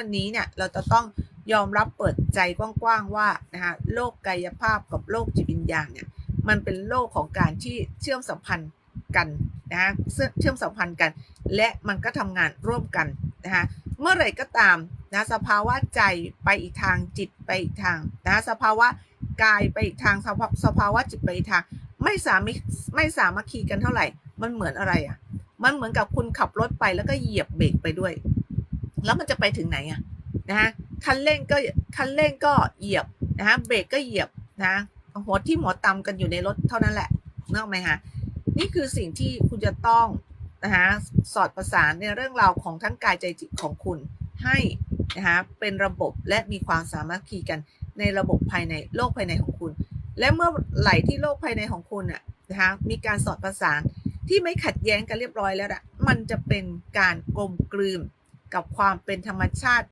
วันนี้เนี่ยเราจะต้องยอมรับเปิดใจกว้างๆว่านะคะโลกกายภาพกับโลกจิตวิญญาณเนี่ยมันเป็นโลกของการที่เชื่อมสัมพันธ์กันนะคะเชื่อมสัมพันธ์กัน และมันก็ทำงานร่วมกันนะคะเมื่อไหร่ก็ตามนะสภาวะใจไปอีกทางจิตไปอีกทางนะสภาวะกายไปอีกทางสภาสภาวะจิตไปอีกทาง ไม่สามิไม่สามัคคีกันเท่าไหร่ มันเหมือนอะไรอะมันเหมือนกับคุณขับรถไปแล้วก็เหยียบเบรกไปด้วย แล้วมันจะไปถึงไหนอะนะฮะคันเร่งก็คันเร่งก็เหยียบนะฮะเบรกก็เหยียบนะหัวที่หัวตำกันอยู่ในรถเท่านั้นแหละนึกออกไหมฮะนี่คือสิ่งที่คุณจะต้องนะคะสอดประสานในเรื่องราวของทั้งกายใจจิตของคุณให้นะคะเป็นระบบและมีความสามัคคีกันในระบบภายในโลกภายในของคุณ และเมื่อไหลที่โลกภายในของคุณน่ะนะคะมีการสอดประสานที่ไม่ขัดแย้งกันเรียบร้อยแล้วอะมันจะเป็นการกลมกลืน กับความเป็นธรรมชาติ